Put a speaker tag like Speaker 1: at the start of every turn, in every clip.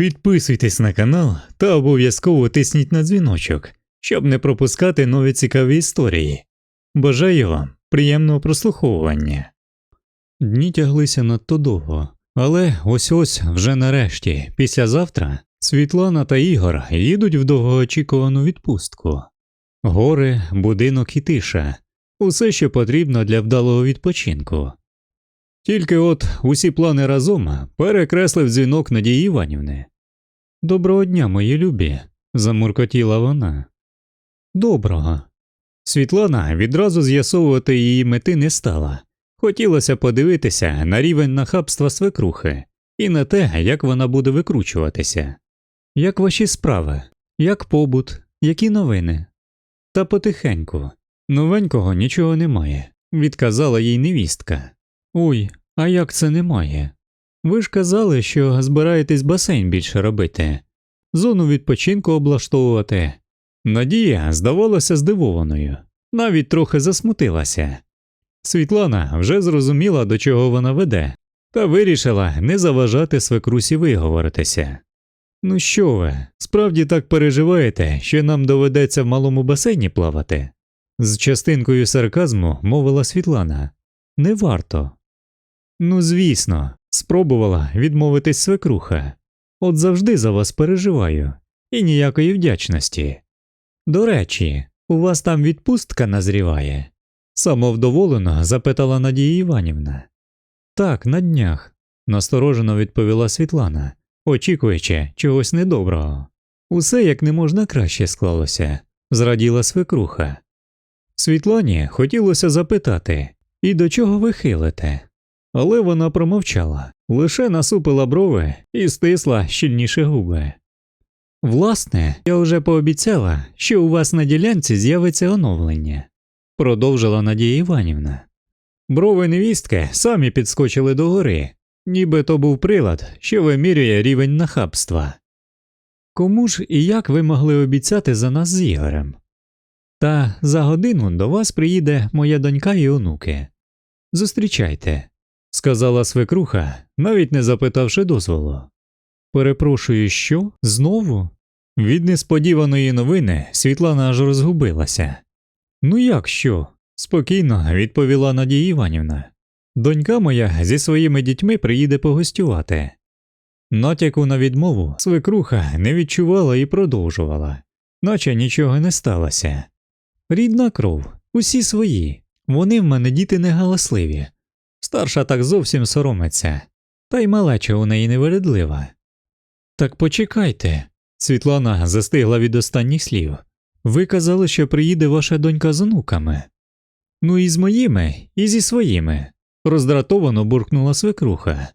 Speaker 1: Підписуйтесь на канал та обов'язково тисніть на дзвіночок, щоб не пропускати нові цікаві історії. Бажаю вам приємного прослуховування. Дні тяглися надто довго, але ось ось вже нарешті, післязавтра, Світлана та Ігор їдуть в довгоочікувану відпустку. Гори, будинок і тиша усе, що потрібно для вдалого відпочинку. Тільки от усі плани разом перекреслив дзвінок Надії Іванівни. Доброго дня, мої любі, замуркотіла вона. Доброго. Світлана відразу з'ясовувати її мети не стала. Хотілося подивитися на рівень нахабства свекрухи і на те, як вона буде викручуватися. Як ваші справи, як побут, які новини? Та потихеньку. Новенького нічого немає, відказала їй невістка. Ой, а як це немає? Ви ж казали, що збираєтесь басейн більше робити, зону відпочинку облаштовувати. Надія здавалася здивованою, навіть трохи засмутилася. Світлана вже зрозуміла, до чого вона веде, та вирішила не заважати свекрусі виговоритися. Ну що ви, справді так переживаєте, що нам доведеться в малому басейні плавати? З частинкою сарказму мовила Світлана. Не варто. Ну, звісно, спробувала відмовитись свекруха. От завжди за вас переживаю, і ніякої вдячності. До речі, у вас там відпустка назріває? самовдоволено запитала Надія Іванівна. Так, на днях, насторожено відповіла Світлана, очікуючи чогось недоброго. Усе як не можна краще склалося, зраділа свекруха. Світлані хотілося запитати, і до чого ви хилите? Але вона промовчала, лише насупила брови і стисла щільніше губи. Власне, я вже пообіцяла, що у вас на ділянці з'явиться оновлення, продовжила Надія Іванівна. Брови невістки самі підскочили догори, ніби то був прилад, що вимірює рівень нахабства. Кому ж і як ви могли обіцяти за нас з Ігорем? Та за годину до вас приїде моя донька і онуки. Зустрічайте, сказала свекруха, навіть не запитавши дозволу. Перепрошую, що? Знову? Від несподіваної новини Світлана аж розгубилася. Ну як що? спокійно відповіла Надія Іванівна. Донька моя зі своїми дітьми приїде погостювати. Натяку на відмову свекруха не відчувала і продовжувала, наче нічого не сталося. Рідна кров, усі свої, вони в мене діти негаласливі. Старша так зовсім соромиться, та й малеча у неї невередлива. Так почекайте. Світлана застигла від останніх слів. Ви казали, що приїде ваша донька з онуками. Ну і з моїми, і зі своїми, роздратовано буркнула свекруха.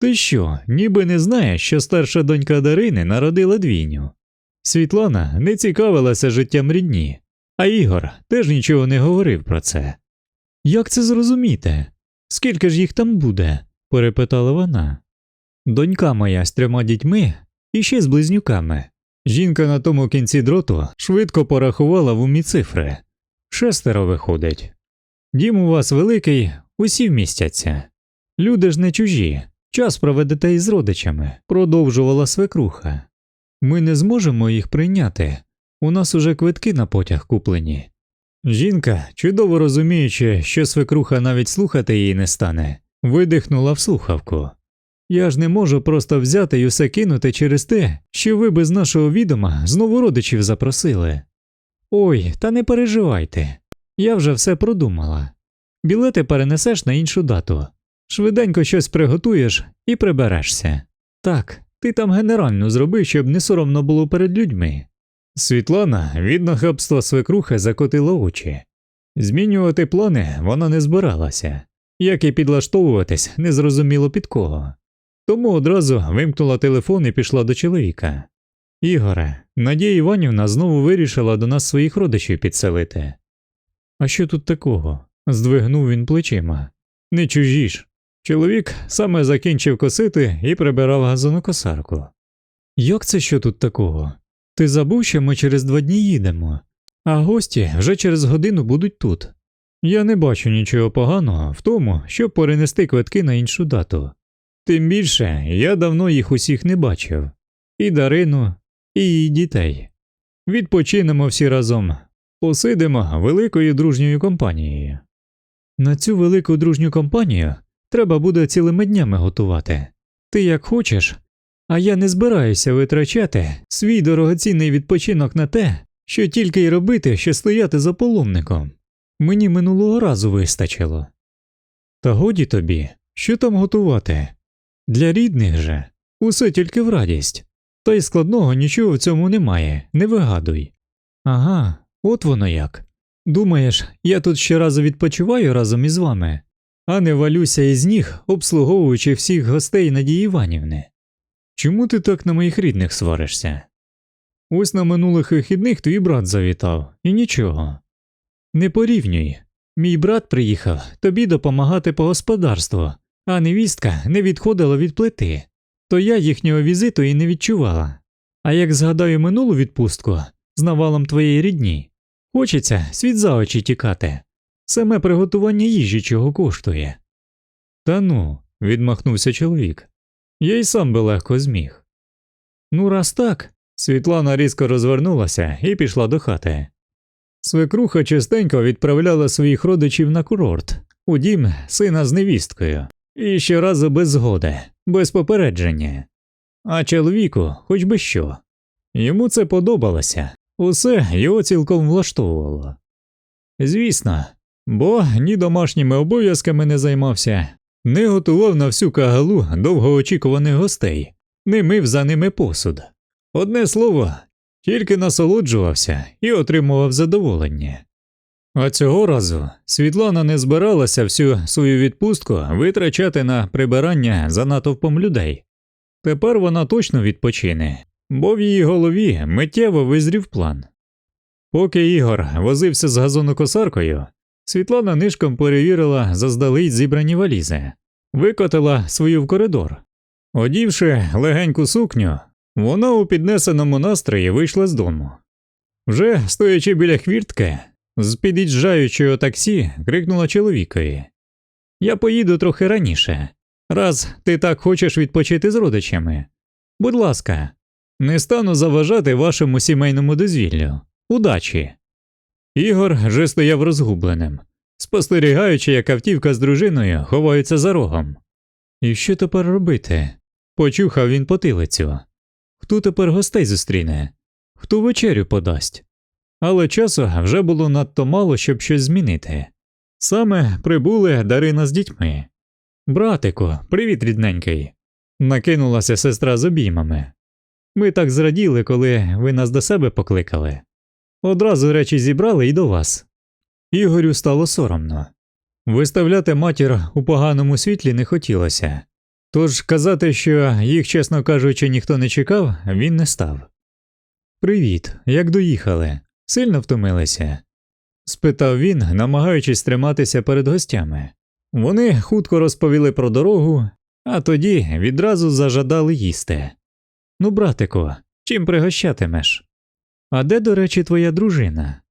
Speaker 1: Ти що, ніби не знаєш, що старша донька Дарини народила двійню? Світлана не цікавилася життям рідні, а Ігор теж нічого не говорив про це. Як це зрозуміти? Скільки ж їх там буде? перепитала вона. Донька моя з трьома дітьми і ще з близнюками. Жінка на тому кінці дроту швидко порахувала в умі цифри. Шестеро виходить. Дім у вас великий, усі вмістяться. Люди ж не чужі, час проведете із родичами, продовжувала свекруха. Ми не зможемо їх прийняти. У нас уже квитки на потяг куплені. Жінка, чудово розуміючи, що свекруха навіть слухати її не стане, видихнула в слухавку. Я ж не можу просто взяти й усе кинути через те, що ви без нашого відома знову родичів запросили. Ой, та не переживайте, я вже все продумала. Білети перенесеш на іншу дату. Швиденько щось приготуєш і приберешся. Так, ти там генеральну зроби, щоб не соромно було перед людьми. Світлана від нахабства свекрухи закотила очі. Змінювати плани вона не збиралася, як і підлаштовуватись незрозуміло під кого. Тому одразу вимкнула телефон і пішла до чоловіка. Ігоре, Надія Іванівна знову вирішила до нас своїх родичів підселити. А що тут такого? здвигнув він плечима. Не чужі ж. Чоловік саме закінчив косити і прибирав газонокосарку. Як це що тут такого? Ти забув, що ми через два дні їдемо, а гості вже через годину будуть тут. Я не бачу нічого поганого в тому, щоб перенести квитки на іншу дату. Тим більше я давно їх усіх не бачив. і Дарину, і її дітей. Відпочинемо всі разом, посидимо великою дружньою компанією. На цю велику дружню компанію треба буде цілими днями готувати. Ти як хочеш, а я не збираюся витрачати свій дорогоцінний відпочинок на те, що тільки й робити, що стояти за полумником. Мені минулого разу вистачило. Та годі тобі, що там готувати? Для рідних же усе тільки в радість, та й складного нічого в цьому немає, не вигадуй. Ага, от воно як. Думаєш, я тут щоразу відпочиваю разом із вами, а не валюся із ніг, обслуговуючи всіх гостей Надії Іванівни. Чому ти так на моїх рідних сваришся? Ось на минулих вихідних твій брат завітав, і нічого. Не порівнюй. Мій брат приїхав тобі допомагати по господарству, а невістка не відходила від плити, то я їхнього візиту і не відчувала. А як згадаю минулу відпустку з навалом твоєї рідні, хочеться світ за очі тікати. Саме приготування їжі чого коштує. Та ну, відмахнувся чоловік. Я й сам би легко зміг. Ну, раз так. Світлана різко розвернулася і пішла до хати. Свекруха частенько відправляла своїх родичів на курорт, у дім сина з невісткою, і щоразу без згоди, без попередження. А чоловіку хоч би що. Йому це подобалося, усе його цілком влаштовувало. Звісно, бо ні домашніми обов'язками не займався, не готував на всю кагалу довгоочікуваних гостей, не мив за ними посуд. Одне слово, тільки насолоджувався і отримував задоволення. А цього разу Світлана не збиралася всю свою відпустку витрачати на прибирання за натовпом людей. Тепер вона точно відпочине, бо в її голові миттєво визрів план. Поки Ігор возився з газонокосаркою, Світлана нишком перевірила заздалегідь зібрані валізи, викотила свою в коридор. Одівши легеньку сукню, вона у піднесеному настрої вийшла з дому. Вже стоячи біля хвіртки, з під'їжджаючого таксі крикнула чоловікові Я поїду трохи раніше, раз ти так хочеш відпочити з родичами. Будь ласка, не стану заважати вашому сімейному дозвіллю. Удачі. Ігор же стояв розгубленим, спостерігаючи, як автівка з дружиною ховаються за рогом. І що тепер робити? Почухав він потилицю. Хто тепер гостей зустріне? Хто вечерю подасть? Але часу вже було надто мало, щоб щось змінити. Саме прибули Дарина з дітьми. Братику, привіт, рідненький. Накинулася сестра з обіймами. Ми так зраділи, коли ви нас до себе покликали. Одразу речі зібрали і до вас. Ігорю стало соромно. Виставляти матір у поганому світлі не хотілося, тож казати, що їх, чесно кажучи, ніхто не чекав, він не став. Привіт, як доїхали? Сильно втомилися? спитав він, намагаючись триматися перед гостями. Вони хутко розповіли про дорогу, а тоді відразу зажадали їсти. Ну, братику, чим пригощатимеш? А де, до речі, твоя дружина?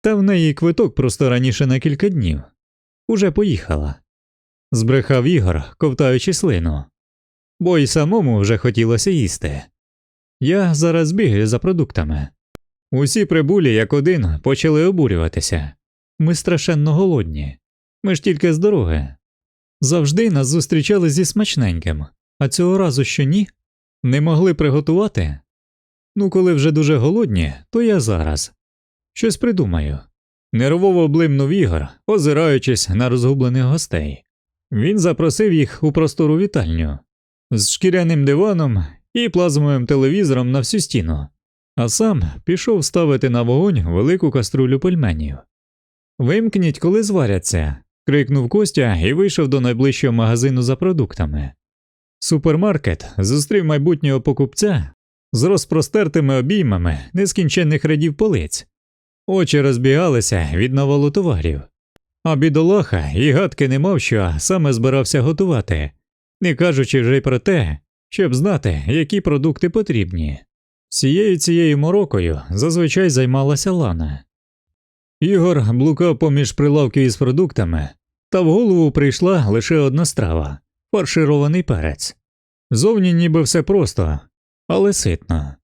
Speaker 1: Та в неї квиток просто раніше на кілька днів. Уже поїхала. Збрехав Ігор, ковтаючи слину. Бо й самому вже хотілося їсти. Я зараз бігаю за продуктами. Усі прибулі, як один, почали обурюватися. Ми страшенно голодні. Ми ж тільки з дороги. Завжди нас зустрічали зі смачненьким, а цього разу що ні? Не могли приготувати? Ну, коли вже дуже голодні, то я зараз. Щось придумаю. Нервово блимнув Ігор, озираючись на розгублених гостей. Він запросив їх у простору вітальню з шкіряним диваном і плазмовим телевізором на всю стіну, а сам пішов ставити на вогонь велику каструлю пельменів. Вимкніть, коли зваряться. крикнув Костя і вийшов до найближчого магазину за продуктами. Супермаркет зустрів майбутнього покупця з розпростертими обіймами нескінченних рядів полиць, очі розбігалися від навалу товарів, а бідолаха і гадки не мав, що саме збирався готувати, не кажучи вже й про те, щоб знати, які продукти потрібні. Всією цією морокою зазвичай займалася Лана. Ігор блукав поміж прилавків із продуктами, та в голову прийшла лише одна страва фарширований перець. Зовні ніби все просто, але ситно.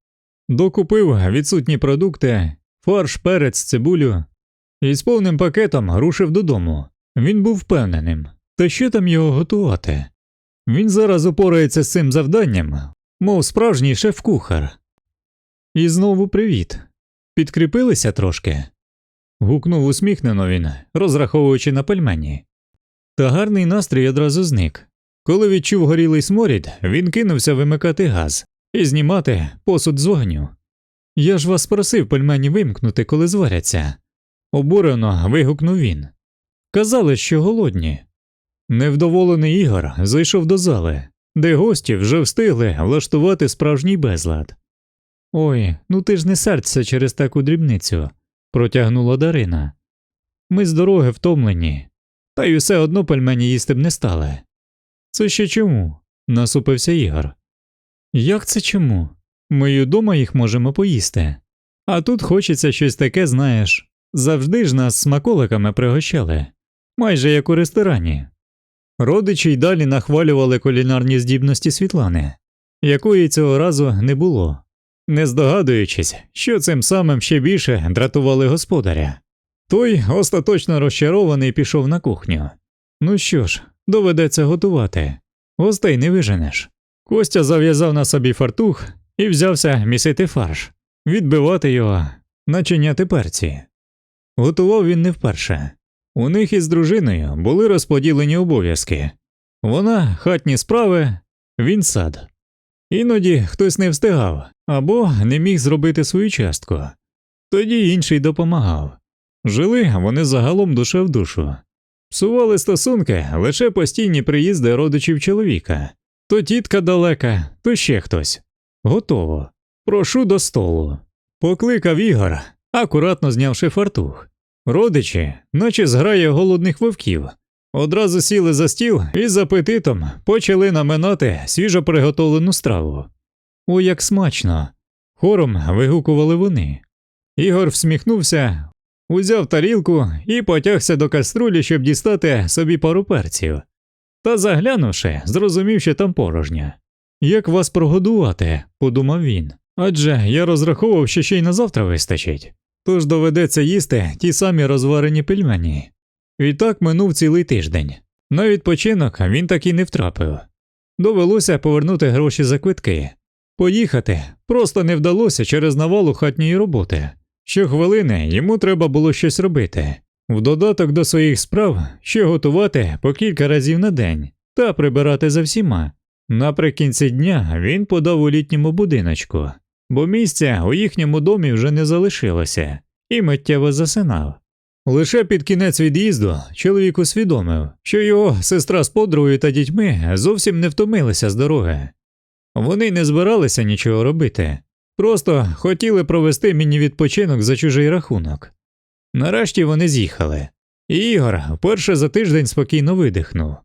Speaker 1: Докупив відсутні продукти, фарш, перець, цибулю і з повним пакетом рушив додому. Він був впевненим, та що там його готувати? Він зараз упорається з цим завданням, мов справжній шеф-кухар. І знову привіт. Підкріпилися трошки? гукнув усміхнено він, розраховуючи на пельмені. Та гарний настрій одразу зник. Коли відчув горілий сморід, він кинувся вимикати газ і знімати посуд з вогню. Я ж вас просив пельмені вимкнути, коли зваряться. Обурено вигукнув він. Казали, що голодні. Невдоволений Ігор зайшов до зали, де гості вже встигли влаштувати справжній безлад. Ой, ну ти ж не серцься через таку дрібницю, протягнула Дарина. Ми з дороги втомлені, та й усе одно пельмені їсти б не стали. Це ще чому? насупився Ігор. Як це чому? Ми й удома їх можемо поїсти. А тут хочеться щось таке, знаєш, завжди ж нас смаколиками пригощали, майже як у ресторані. Родичі й далі нахвалювали кулінарні здібності Світлани, якої цього разу не було, не здогадуючись, що цим самим ще більше дратували господаря. Той, остаточно розчарований, пішов на кухню. Ну що ж, доведеться готувати. Гостей не виженеш. Костя зав'язав на собі фартух і взявся місити фарш, відбивати його, начиняти перці. Готував він не вперше. У них із дружиною були розподілені обов'язки вона хатні справи, він сад. Іноді хтось не встигав або не міг зробити свою частку, тоді інший допомагав. Жили вони загалом душа в душу, псували стосунки лише постійні приїзди родичів чоловіка то тітка далека, то ще хтось. Готово. Прошу до столу. Покликав Ігор, акуратно знявши фартух. Родичі, наче зграє голодних вовків, одразу сіли за стіл і з апетитом почали наминати свіжо приготовлену страву. О, як смачно! Хором вигукували вони. Ігор всміхнувся, узяв тарілку і потягся до каструлі, щоб дістати собі пару перців. Та заглянувши, зрозумів, що там порожня. Як вас прогодувати? подумав він. Адже я розраховував, що ще й на завтра вистачить, тож доведеться їсти ті самі розварені пельмені. Відтак минув цілий тиждень. На відпочинок він так і не втрапив. Довелося повернути гроші за квитки. Поїхати просто не вдалося через навалу хатньої роботи. Щохвилини йому треба було щось робити, в додаток до своїх справ ще готувати по кілька разів на день та прибирати за всіма. Наприкінці дня він подав у літньому будиночку, бо місця у їхньому домі вже не залишилося, і миттєво засинав. Лише під кінець від'їзду чоловік усвідомив, що його сестра з подругою та дітьми зовсім не втомилися з дороги. Вони не збиралися нічого робити, просто хотіли провести міні-відпочинок за чужий рахунок. Нарешті вони з'їхали, Ігор вперше за тиждень спокійно видихнув.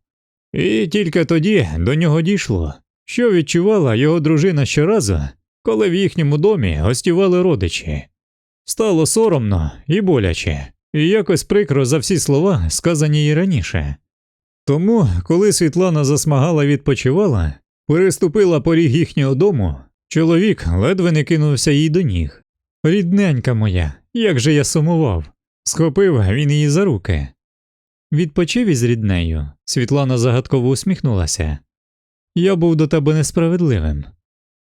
Speaker 1: І тільки тоді до нього дійшло, що відчувала його дружина щоразу, коли в їхньому домі гостювали родичі. Стало соромно і боляче, і якось прикро за всі слова, сказані їй раніше. Тому, коли Світлана засмагала відпочивала, переступила поріг їхнього дому, чоловік ледве не кинувся їй до ніг. Рідненька моя, як же я сумував. Схопив він її за руки. Відпочив із ріднею. Світлана загадково усміхнулася. Я був до тебе несправедливим.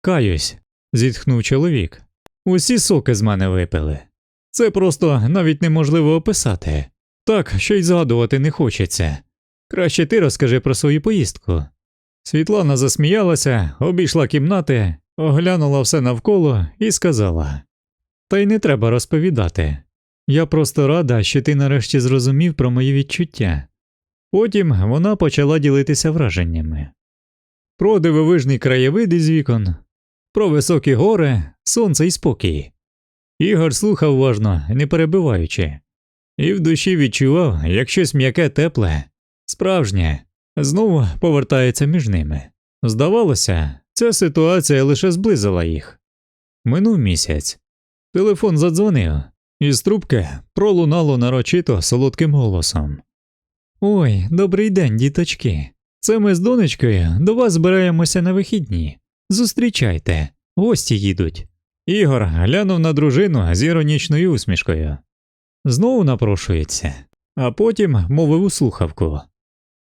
Speaker 1: Каюсь, зітхнув чоловік. Усі соки з мене випили. Це просто навіть неможливо описати. Так, що й згадувати не хочеться. Краще ти розкажи про свою поїздку. Світлана засміялася, обійшла кімнати, оглянула все навколо і сказала Та й не треба розповідати. Я просто рада, що ти нарешті зрозумів про мої відчуття. Потім вона почала ділитися враженнями про дивовижний краєвид із вікон, про високі гори, сонце і спокій. Ігор слухав уважно, не перебиваючи, і в душі відчував, як щось м'яке тепле, справжнє, знову повертається між ними. Здавалося, ця ситуація лише зблизила їх. Минув місяць. Телефон задзвонив. Із трубки пролунало нарочито солодким голосом. Ой, добрий день, діточки. Це ми з донечкою до вас збираємося на вихідні. Зустрічайте, Гості їдуть. Ігор глянув на дружину з іронічною усмішкою. Знову напрошується, а потім мовив у слухавку.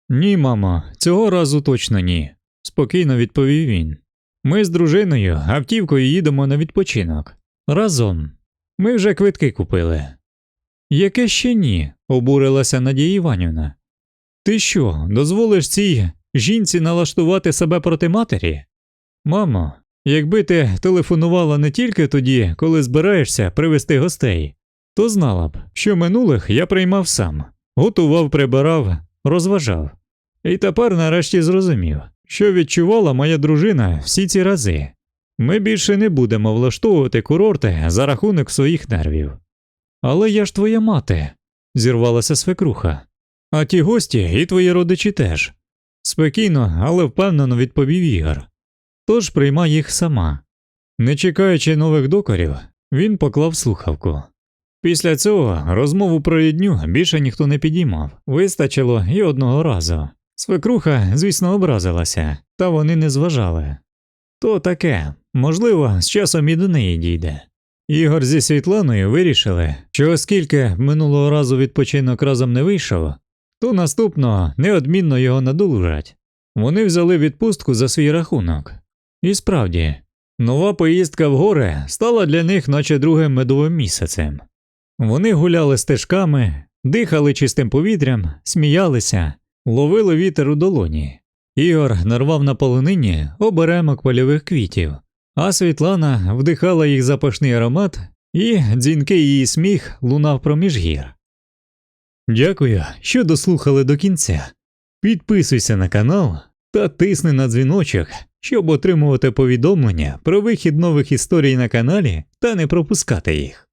Speaker 1: Ні, мамо, цього разу точно ні, спокійно відповів він. Ми з дружиною автівкою їдемо на відпочинок. Разом. Ми вже квитки купили. Яке ще ні? обурилася Надія Іванівна. Ти що, дозволиш цій жінці налаштувати себе проти матері? Мамо, якби ти телефонувала не тільки тоді, коли збираєшся привезти гостей, то знала б, що минулих я приймав сам, готував, прибирав, розважав. І тепер нарешті зрозумів, що відчувала моя дружина всі ці рази. Ми більше не будемо влаштовувати курорти за рахунок своїх нервів. Але я ж твоя мати, зірвалася свекруха. А ті гості і твої родичі теж. Спокійно, але впевнено відповів Ігор. Тож приймай їх сама. Не чекаючи нових докорів, він поклав слухавку. Після цього розмову про рідню більше ніхто не підіймав, вистачило і одного разу. Свекруха, звісно, образилася, та вони не зважали. То таке, можливо, з часом і до неї дійде. Ігор зі Світланою вирішили, що оскільки минулого разу відпочинок разом не вийшов, то наступного неодмінно його надолужать. Вони взяли відпустку за свій рахунок. І справді, нова поїздка в гори стала для них наче другим медовим місяцем. Вони гуляли стежками, дихали чистим повітрям, сміялися, ловили вітер у долоні. Ігор нарвав на полонині оберемок польових квітів, а Світлана вдихала їх запашний аромат, і дзвінкий її сміх лунав проміж гір. Дякую, що дослухали до кінця. Підписуйся на канал та тисни на дзвіночок, щоб отримувати повідомлення про вихід нових історій на каналі та не пропускати їх.